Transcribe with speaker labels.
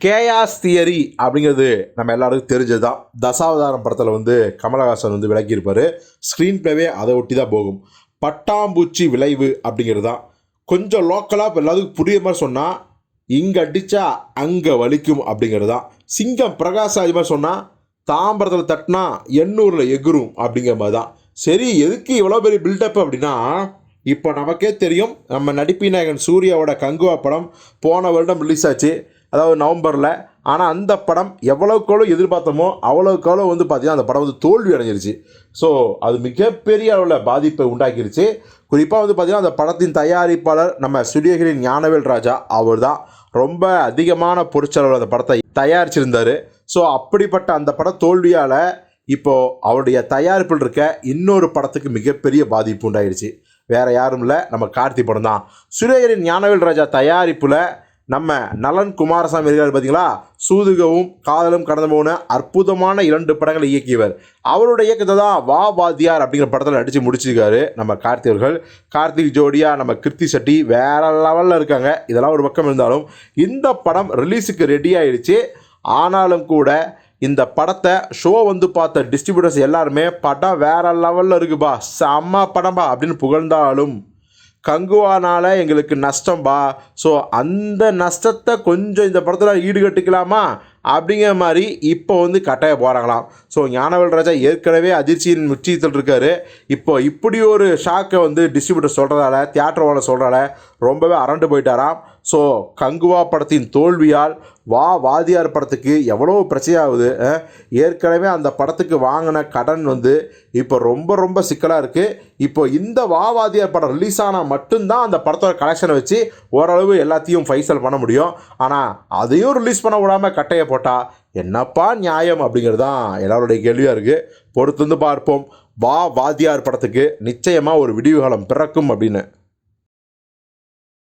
Speaker 1: Chaos theory அப்படிங்கிறது நம்ம எல்லாருக்கும் தெரிஞ்சது தான் தசாவதாரம் படத்தில் வந்து கமலஹாசன் வந்து விளக்கியிருப்பார். ஸ்க்ரீன் ப்ளேவே அதை ஒட்டி தான் போகும். பட்டாம்பூச்சி விளைவு அப்படிங்கிறது தான் கொஞ்சம் லோக்கலாக இப்போ எல்லாத்துக்கும் புரிய மாதிரி சொன்னால் இங்கே அடித்தா அங்கே வலிக்கும் அப்படிங்கிறது தான் சிங்கம் பிரகாஷ் அது மாதிரி சொன்னால் தாம்பரத்தில் தட்டினா எண்ணூரில் எகுரும் அப்படிங்கிற மாதிரி தான் சரி எதுக்கு இவ்வளோ பெரிய பில்டப் அப்படின்னா இப்போ நமக்கே தெரியும் நம்ம நடிப்பின் நாயகன் சூர்யாவோட கங்குவா படம் போன வருடம் ரிலீஸ் ஆச்சு. அதாவது நவம்பரில். ஆனால் அந்த படம் எவ்வளோக்கெவ்வளோ எதிர்பார்த்தோமோ அவ்வளோக்கு வந்து பார்த்திங்கன்னா அந்த படம் வந்து தோல்வி அடைஞ்சிருச்சு. ஸோ அது மிகப்பெரிய அளவில் பாதிப்பை உண்டாக்கிருச்சு. குறிப்பாக வந்து பார்த்திங்கன்னா அந்த படத்தின் தயாரிப்பாளர் நம்ம சுடியகிரின் ஞானவேல் ராஜா அவர் தான் ரொம்ப அதிகமான பொருட்செலவில் அந்த படத்தை தயாரிச்சிருந்தார். ஸோ அப்படிப்பட்ட அந்த படம் தோல்வியால் இப்போது அவருடைய தயாரிப்பில் இருக்க இன்னொரு படத்துக்கு மிகப்பெரிய பாதிப்பு உண்டாயிடுச்சு வேறு யாரும் இல்லை நம்ம கார்த்தி படம் தான். சுரேகரின் ஞானவேல் ராஜா தயாரிப்பில் நம்ம நலன் குமாரசாமி இருக்கார் பார்த்தீங்களா? சூதுகவும் காதலும் கடந்து போன அற்புதமான இரண்டு படங்களை இயக்கியவர். அவருடைய இயக்கத்தை தான் வா வாத்தியார் அப்படிங்கிற படத்தில் நடித்து முடிச்சிருக்காரு நம்ம கார்த்தி அவர்கள். கார்த்திக் ஜோடியா நம்ம கிருத்தி செட்டி வேற லெவலில் இருக்காங்க. இதெல்லாம் ஒரு பக்கம் இருந்தாலும் இந்த படம் ரிலீஸுக்கு ரெடி ஆயிடுச்சு. ஆனாலும் கூட இந்த படத்தை ஷோ வந்து பார்த்த டிஸ்ட்ரிபியூட்டர்ஸ் எல்லாருமே படம் வேற லெவலில் இருக்குப்பா. செம்ம படம்பா அப்படின்னு புகழ்ந்தாலும் கங்குவானால் எங்களுக்கு நஷ்டம்பா ஸோ அந்த நஷ்டத்தை கொஞ்சம் இந்த படத்தில் ஈடுகட்டிக்கலாமா? அப்படிங்கிற மாதிரி இப்போ வந்து கட்டாய போகிறாங்களாம் ஸோ ஞானவேல் ராஜா ஏற்கனவே அதிர்ச்சியின் உச்சத்தில் இருக்காரு. இப்போ இப்படி ஒரு ஷாக்கை வந்து டிஸ்ட்ரிபியூட்டர் சொல்கிறதால தியேட்டர் ஓனர் சொல்கிறால ரொம்பவே அரண்டு போயிட்டாராம். ஸோ கங்குவா படத்தின் தோல்வியால் வா வாதியார் படத்துக்கு எவ்வளோ பிரச்சனையாகுது ஏற்கனவே அந்த படத்துக்கு வாங்கின கடன் வந்து இப்போ ரொம்ப ரொம்ப சிக்கலாக இருக்குது இப்போ இந்த வா வாதியார் படம் ரிலீஸ் ஆனால் மட்டும்தான் அந்த படத்தோட கலெக்ஷனை வச்சு ஓரளவு எல்லாத்தையும் ஃபைசல் பண்ண முடியும். ஆனால் அதையும் ரிலீஸ் பண்ண விடாமல் கட்டையை போட்டால் என்னப்பா நியாயம் அப்படிங்கிறது தான் எல்லாருடைய கேள்வியாக இருக்குது பொறுத்து வந்து பார்ப்போம். வா வாதியார் படத்துக்கு நிச்சயமாக ஒரு விடிவுகாலம் பிறக்கும் அப்படின்னு.